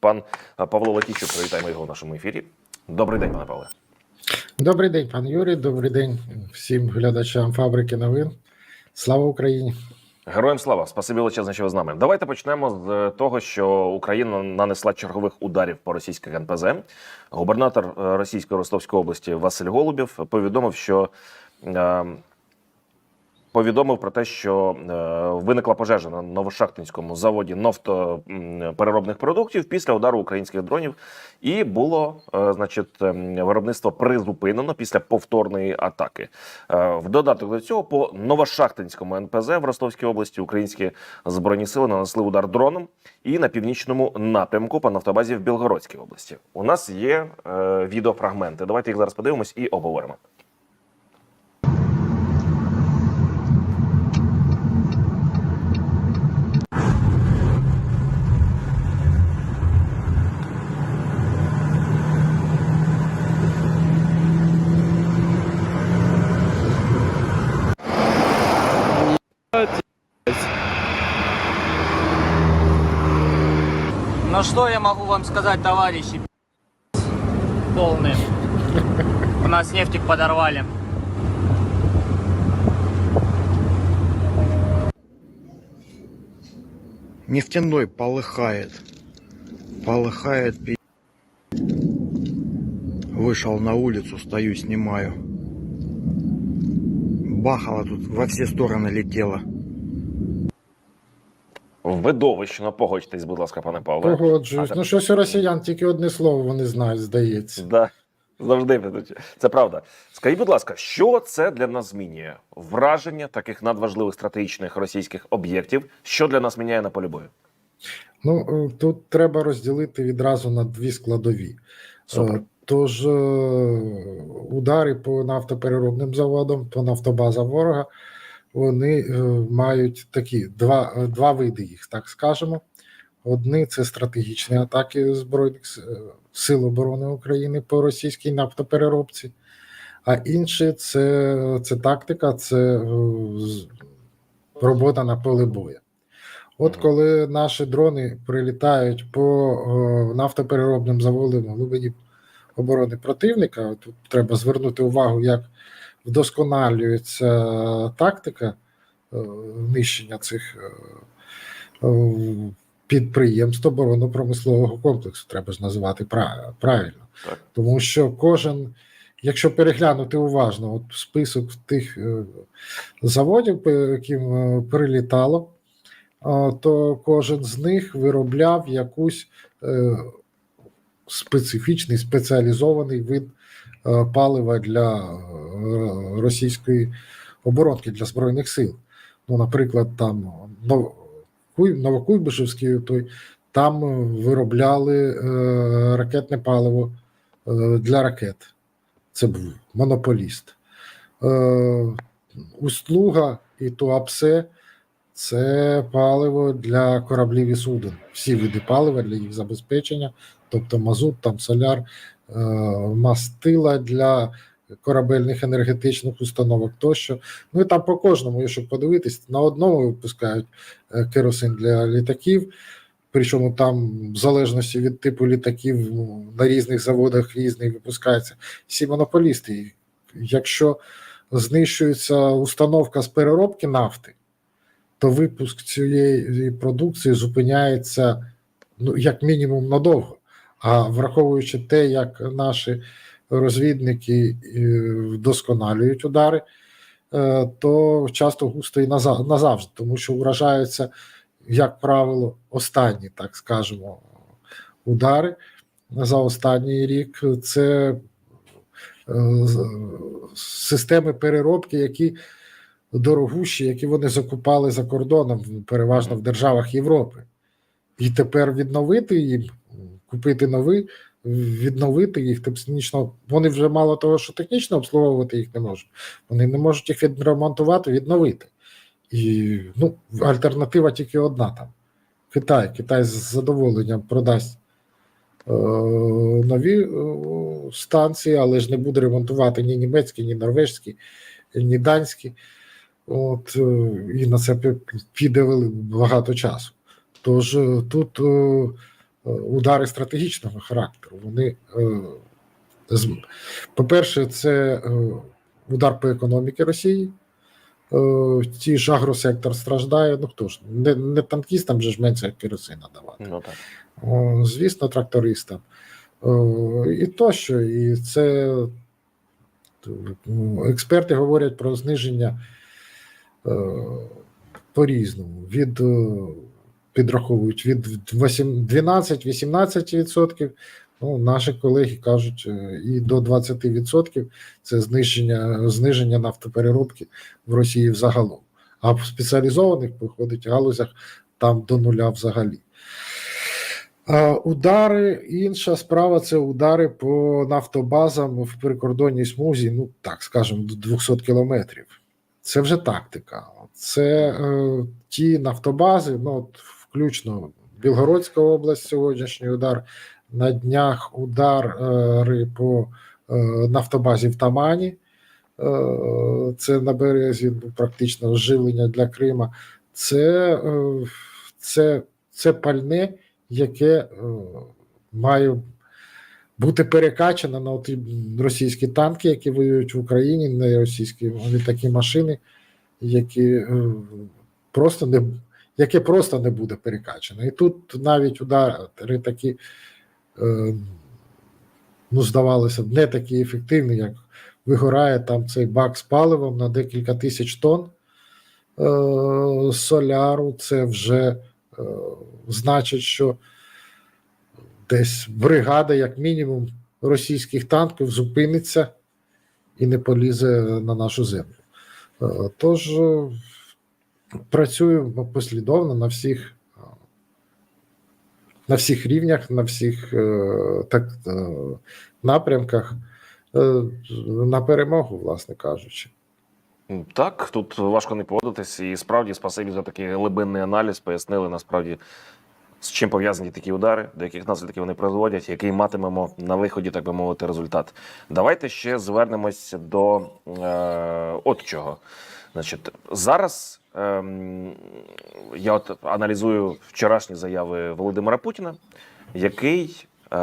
пан е, Павло Латіщук. Привітаємо його в нашому ефірі. Добрий день, пане Павле. Добрий день, пан Юрій. Добрий день всім глядачам фабрики новин. Слава Україні! Героям слава, спасибі величезне, що ви з нами. Давайте почнемо з того, що Україна нанесла чергових ударів по російських НПЗ. Губернатор е, Російської Ростовської області Василь Голубів повідомив, що е, повідомив про те, що е, виникла пожежа на Новошахтинському заводі нафтопереробних продуктів після удару українських дронів, і було е, значить ем, виробництво призупинено після повторної атаки. Е, В додаток до цього по Новошахтинському НПЗ в Ростовській області українські збройні сили нанесли удар дроном і на північному напрямку по нафтобазі в Білгородській області. У нас є відеофрагменти. Давайте їх зараз подивимось і обговоримо. Ну что я могу вам сказать, товарищи? Полные. У нас нефтик подорвали. Нефтяной полыхает. Полыхает. Вышел на улицу, стою, снимаю. Бахало тут во все стороны летело. Видовищно погодьтесь, будь ласка, пане Павле. Погоджуюсь. А, Ну, щось у росіян тільки одне слово вони знають, здається. Да, завжди. Це правда. Скажіть, будь ласка, що це для нас змінює? Враження таких надважливих стратегічних російських об'єктів, що для нас міняє на полі бою? Ну, е, тут треба розділити відразу на дві складові. Супер. Е, Тож е, удари по нафтопереробним заводам, по нафтобазам ворога, вони е, мають такі два, е, два види їх, так скажемо. Одні це стратегічні атаки Збройних е, сил оборони України по російській нафтопереробці, а інші це, це тактика, це робота на полі бою. От коли наші дрони прилітають по нафтопереробним заводам глибині оборони противника, тут треба звернути увагу, як вдосконалюється тактика е, нищення цих е, е, підприємств оборонно-промислового комплексу. Треба ж називати правильно. Так. Тому що кожен, якщо переглянути уважно от список тих е, заводів, по яким е, прилітало, то кожен з них виробляв якусь е, специфічний спеціалізований вид е, палива для е, російської оборонки для збройних сил. Ну, наприклад, там Новокуйбишевський, той там е, виробляли е, ракетне паливо е, для ракет. Це був монополіст. Е, Услуга і Туапсе це паливо для кораблів і суден. Всі види палива для їх забезпечення, тобто мазут, там соляр, е, мастила для корабельних енергетичних установок тощо. Ну і там по кожному, якщо подивитись, на одному випускають е, керосин для літаків. Причому там, в залежності від типу літаків, ну, на різних заводах різний випускається. Всі монополісти. Якщо знищується установка з переробки нафти, то випуск цієї продукції зупиняється ну, як мінімум надовго. А враховуючи те, як наші розвідники е, вдосконалюють удари, е, то часто густо і наза- назавжди, тому що вражаються, як правило, останні, так скажемо, удари за останній рік. Це е, системи переробки, які дорогущі, які вони закупали за кордоном, переважно в державах Європи. І тепер відновити їм, купити нові, відновити їх технічно. Вони вже мало того, що технічно обслуговувати їх не можуть. Вони не можуть їх відремонтувати, відновити. І ну, альтернатива тільки одна там. Китай. Китай з задоволенням продасть е, нові е, станції, але ж не буде ремонтувати ні німецькі, ні норвежські, ні данські. От, е, і на це піде багато часу. Тож е, тут е, удари стратегічного характеру. Вони, е, по-перше, це е, удар по економіці Росії. Е, Ті ж агросектор страждає. Ну хто ж, не, не танкістам же ж менше керосина давати. Ну так. Звісно, трактористам. І тощо. І це ну, експерти говорять про зниження е, по-різному. Від е, підраховують від 12-18%. Ну, наші колеги кажуть, е, і до 20% це зниження, зниження нафтопереробки в Росії взагалом. А в спеціалізованих виходить галузях там до нуля взагалі. Удари, інша справа це удари по нафтобазам в прикордонній смузі, ну так скажемо, до 200 кілометрів. Це вже тактика. Це е, ті нафтобази, ну от включно Білгородська область, сьогоднішній удар. На днях удари по е, нафтобазі в Тамані. Е, це на березі ну, практично живлення для Крима. Це, е, це, це пальне яке е, має бути перекачане на ті російські танки, які воюють в Україні, на російські літакі машини, які е, просто не яке просто не буде перекачане. І тут навіть удари такі, е, ну, здавалося б, не такі ефективні, як вигорає там цей бак з паливом на декілька тисяч тонн е, соляру. Це вже е, значить, що десь бригада, як мінімум, російських танків зупиниться і не полізе на нашу землю. Тож працюємо послідовно на всіх. На всіх рівнях, на всіх е, так, е, напрямках е, на перемогу, власне кажучи. Так, тут важко не погодитись, і справді спасибі за такий глибинний аналіз. Пояснили насправді, з чим пов'язані такі удари, до яких наслідків вони призводять, який матимемо на виході, так би мовити, результат. Давайте ще звернемось до е, от чого. Значить, зараз ем, я от аналізую вчорашні заяви Володимира Путіна, який е,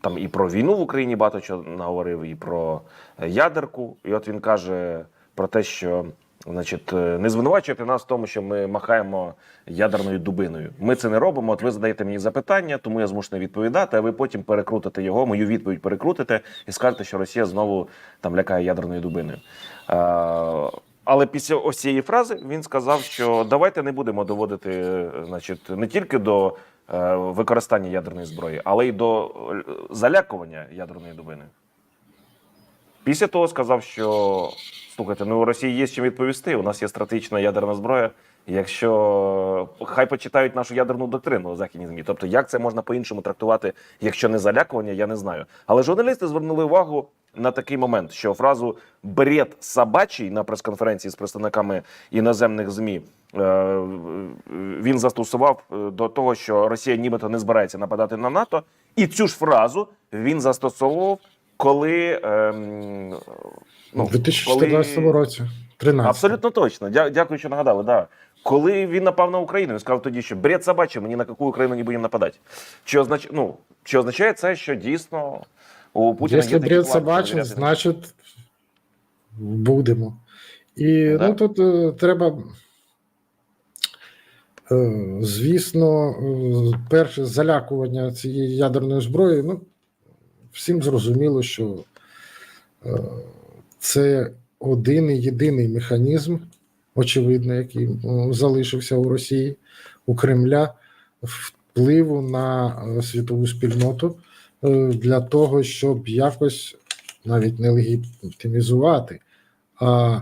там і про війну в Україні багато чого наговорив, і про ядерку. І от він каже про те, що значить, е, не звинувачуйте нас в тому, що ми махаємо ядерною дубиною. Ми це не робимо. От ви задаєте мені запитання, тому я змушений відповідати. А ви потім перекрутите його, мою відповідь перекрутите і скажете, що Росія знову там лякає ядерною дубиною. Але після ось цієї фрази він сказав, що давайте не будемо доводити, е, значить, не тільки до е, використання ядерної зброї, але й до е, залякування ядерної дубини. Після того сказав, що слухайте, ну у Росії є чим відповісти. У нас є стратегічна ядерна зброя. Якщо хай почитають нашу ядерну доктрину у західній змі, тобто як це можна по-іншому трактувати, якщо не залякування, я не знаю. Але журналісти звернули увагу на такий момент, що фразу бред собачий на прес-конференції з представниками іноземних змі е, він застосував е, до того, що Росія нібито не збирається нападати на НАТО, і цю ж фразу він застосовував, коли ем, У 2014 році. 13. Абсолютно точно. Дя- Дякую, що нагадали. Да. Коли він напав на Україну, він сказав тоді, що бред собачий, ми ні на яку Україну не будемо нападати. Чи, означ... ну, чи означає це, що дійсно у Путіна Якщо є бред собачий, значить будемо. І Да. ну тут е, треба, е, звісно, е, перше залякування цієї ядерної зброї. Ну, всім зрозуміло, що е, це один і єдиний механізм, очевидно, який залишився у Росії, у Кремля впливу на е, світову спільноту е, для того, щоб якось навіть не легітимізувати, а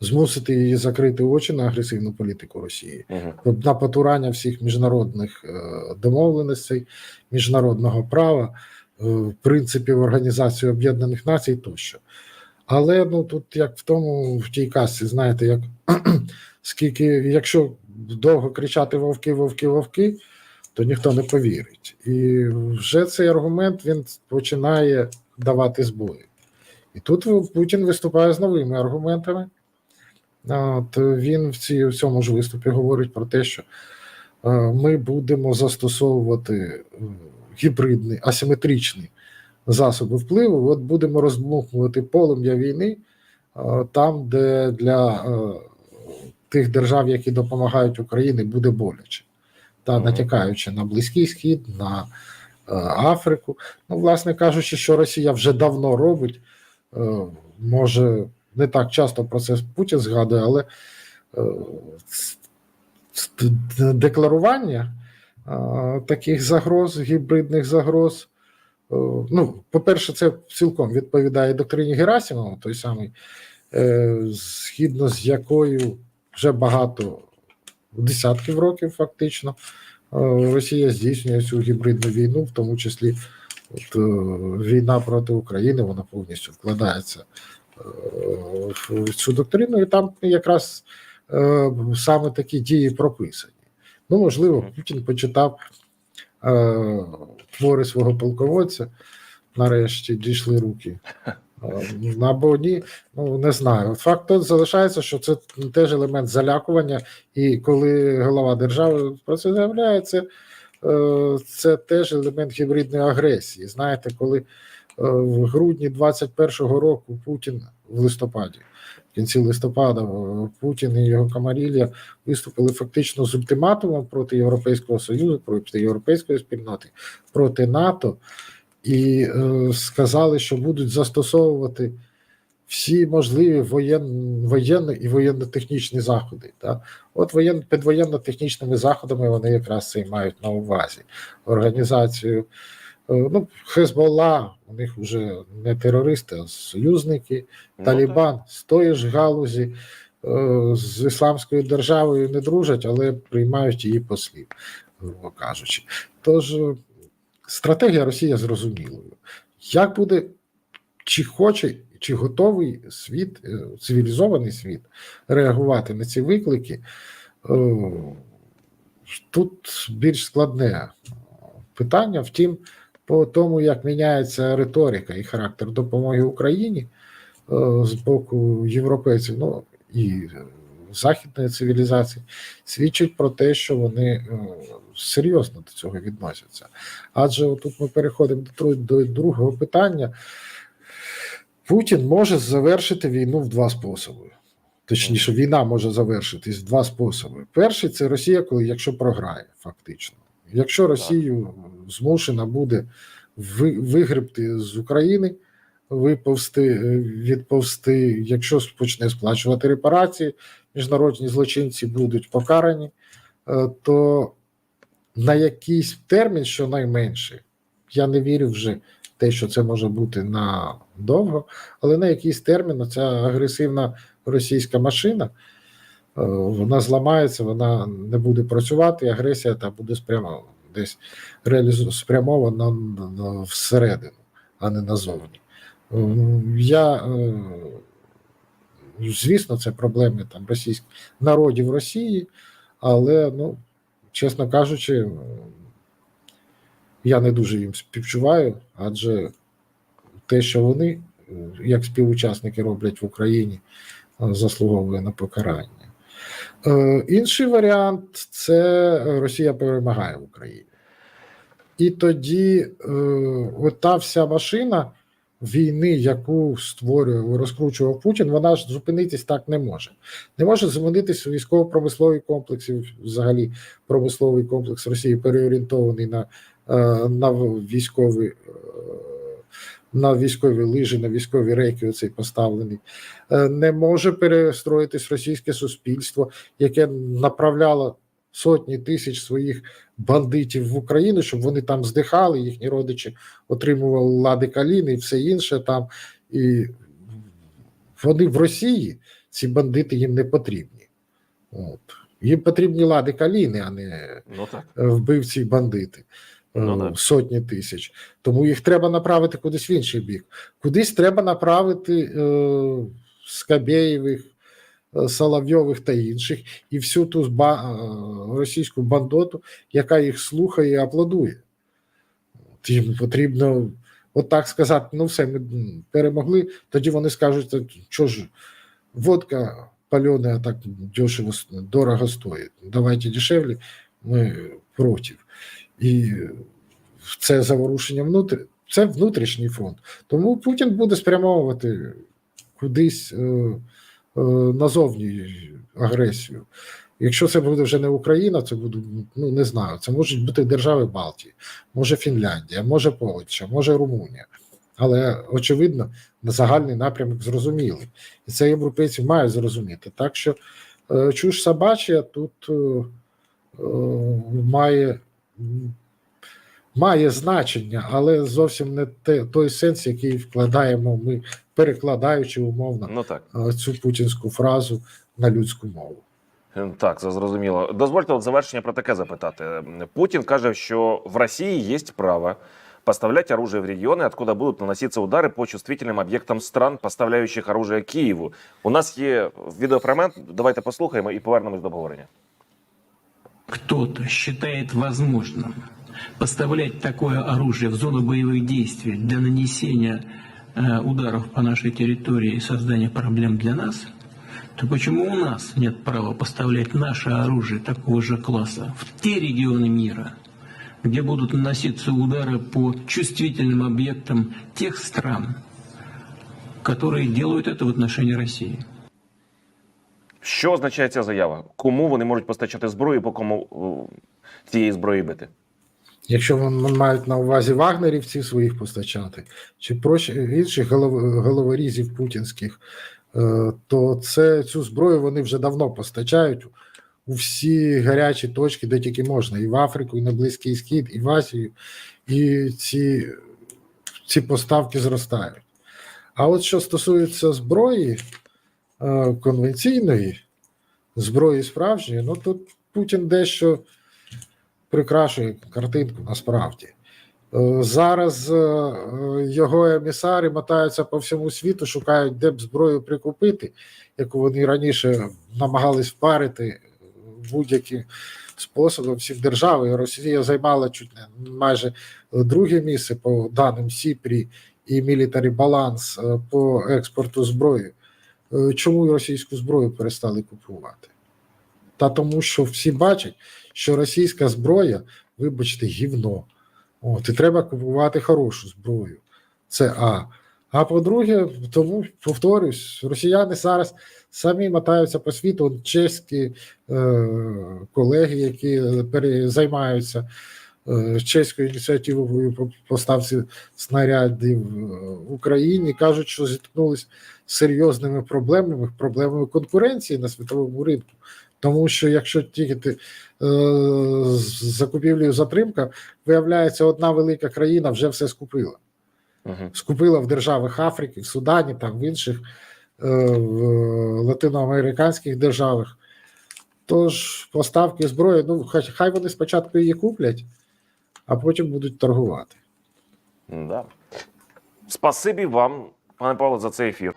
змусити її закрити очі на агресивну політику Росії, Мгм. на потурання всіх міжнародних е, домовленостей, міжнародного права, е, принципів Організації Об'єднаних Націй тощо. Але ну тут, як в тому, в тій касці, знаєте, як скільки, якщо довго кричати вовки, вовки, вовки, то ніхто не повірить. І вже цей аргумент він починає давати збої. І тут Путін виступає з новими аргументами. От він в, цій, в цьому ж виступі говорить про те, що е, ми будемо застосовувати е, гібридні, асиметричні засоби впливу, от будемо розмухувати полум'я війни е, там, де для е, тих держав, які допомагають Україні, буде боляче. Та натякаючи на Близький Схід, на е, Африку. Ну, власне кажучи, що Росія вже давно робить, може не так часто про це Путін згадує, але декларування таких загроз, гібридних загроз. Е, Ну, по-перше, це цілком відповідає доктрині Герасимова, той самий, е, згідно з якою вже багато десятків років, фактично, е, Росія здійснює цю гібридну війну, в тому числі от, війна проти України, вона повністю вкладається в цю доктрину, і там якраз саме такі дії прописані. Ну, можливо, Путін почитав твори свого полководця, нарешті дійшли руки. Е, Або ні, ну не знаю. Факт тут залишається, що це теж елемент залякування, і коли голова держави про це заявляє, це, е, це теж елемент гібридної агресії. Знаєте, коли е, в грудні 21-го року Путін в листопаді, кінці листопада, е, Путін і його камарілля виступили фактично з ультиматумом проти Європейського Союзу, проти європейської спільноти, проти НАТО, і е, сказали, що будуть застосовувати всі можливі воєн, воєнні і воєнно-технічні заходи. Та? От воєн, під воєнно-технічними заходами вони якраз це і мають на увазі. Організацію ну, Хезболла, у них вже не терористи, а союзники. Ну, Талібан з тої ж галузі е, з ісламською державою не дружать, але приймають її послів, грубо кажучи. Тож е, стратегія Росії зрозумілою. Як буде, чи хоче, чи готовий світ, е, цивілізований світ реагувати на ці виклики? е, Тут більш складне питання. Втім, по тому, як міняється риторика і характер допомоги Україні е, з боку європейців, ну і західної цивілізації, свідчить про те, що вони е, серйозно до цього відносяться. Адже тут ми переходимо до, до другого питання. Путін може завершити війну в два способи. Точніше, війна може завершитись в два способи. Перший це Росія, коли якщо програє, фактично. Якщо Росію змушена буде вигребти з України, виповзти, е, відповзти, якщо почне сплачувати репарації, міжнародні злочинці будуть покарані, е, то на якийсь термін, щонайменше, я не вірю вже те, що це може бути на довго, але на якийсь термін ця агресивна російська машина е, вона зламається, вона не буде працювати, агресія та буде спрямо десь реалізу... спрямована на, на всередину, а не назовні. Е, Я, е, звісно, це проблеми там російських народів Росії, але, ну, чесно кажучи, е, я не дуже їм співчуваю, адже те, що вони, як співучасники, роблять в Україні, заслуговує на покарання. Е, Інший варіант це Росія перемагає в Україні. І тоді е, та вся машина війни, яку створює, розкручував Путін, вона ж зупинитись так не може. Не може зупинитись військово-промисловий комплекс, взагалі промисловий комплекс Росії переорієнтований на, е, на військові. На військові лижі, на військові рейки оцей поставлений, Е, не може перестроїтись російське суспільство, яке направляло сотні тисяч своїх бандитів в Україну, щоб вони там здихали, їхні родичі отримували лади каліни і все інше там. І вони в Росії, ці бандити їм не потрібні. От. Їм потрібні лади каліни, а не Ну так. вбивці і бандити. Е, Ну. Сотні тисяч. Тому їх треба направити кудись в інший бік. Кудись треба направити е, Скабєєвих, е, Соловйових та інших, і всю ту ба, е, російську бандоту, яка їх слухає і аплодує. Їм потрібно от так сказати: ну все, ми перемогли. Тоді вони скажуть, «Та що ж, водка пальона так дешево, дорого стоїть. Давайте дешевле, ми проти. І це заворушення внутрі, це внутрішній фронт. Тому Путін буде спрямовувати кудись е, е, назовні агресію. Якщо це буде вже не Україна, це буде, ну не знаю, це можуть бути держави Балтії, може Фінляндія, може Польща, може Румунія. Але очевидно, на загальний напрямок зрозумілий. І це європейці мають зрозуміти. Так що е, чуш собача тут е, е, має, має значення, але зовсім не те, той сенс, який вкладаємо ми, перекладаючи умовно Ну так. е, цю путінську фразу на людську мову. Е, Так, це зрозуміло. Дозвольте от завершення про таке запитати. Путін каже, що в Росії є право поставлять оружие в регионы, откуда будут наноситься удары по чувствительным об'єктам стран, поставляючих оружие Києву. У нас є відеофрагмент. Давайте послухаємо і повернемось до обговорення. Кто-то считает возможным поставлять такое оружие в зону боевых действий для нанесения э, ударов по нашей территории и создания проблем для нас, то почему у нас нет права поставлять наше оружие такого же класса в те регионы мира, где будут наноситься удары по чувствительным объектам тех стран, которые делают это в отношении России? Що означає ця заява? Кому вони можуть постачати зброю, по кому цієї зброї бити? Якщо вони мають на увазі вагнерівців своїх постачати, чи проч інших голов- головорізів путінських, е, то це цю зброю вони вже давно постачають у всі гарячі точки, де тільки можна, і в Африку, і на Близький Схід, і в Азію, і ці, ці поставки зростають. А от що стосується зброї е, конвенційної, зброї справжньої, ну тут Путін дещо прикрашує картинку насправді. Е, Зараз е, його емісари мотаються по всьому світу, шукають, де б зброю прикупити, яку вони раніше намагались впарити будь-яким способом всіх держав. І Росія займала чуть не майже друге місце по даним Сіпрі і мілітарі баланс е, по експорту зброї. Е, Чому російську зброю перестали купувати? Та тому, що всі бачать, що російська зброя, вибачте, гівно. От, і треба купувати хорошу зброю. Це А. А по-друге, тому повторюсь, росіяни зараз самі мотаються по світу. Чеські е, колеги, які займаються е, чеською ініціативою по поставці снарядів е, в Україні, кажуть, що зіткнулися з серйозними проблемами, проблемами конкуренції на світовому ринку. Тому що якщо тільки ти е, з закупівлею затримка, виявляється, одна велика країна вже все скупила. Угу. Скупила в державах Африки, в Судані, там в інших е, в латиноамериканських державах. Тож поставки зброї, ну хай, хай вони спочатку її куплять, а потім будуть торгувати. Да. Спасибі вам, пане Павло, за цей ефір.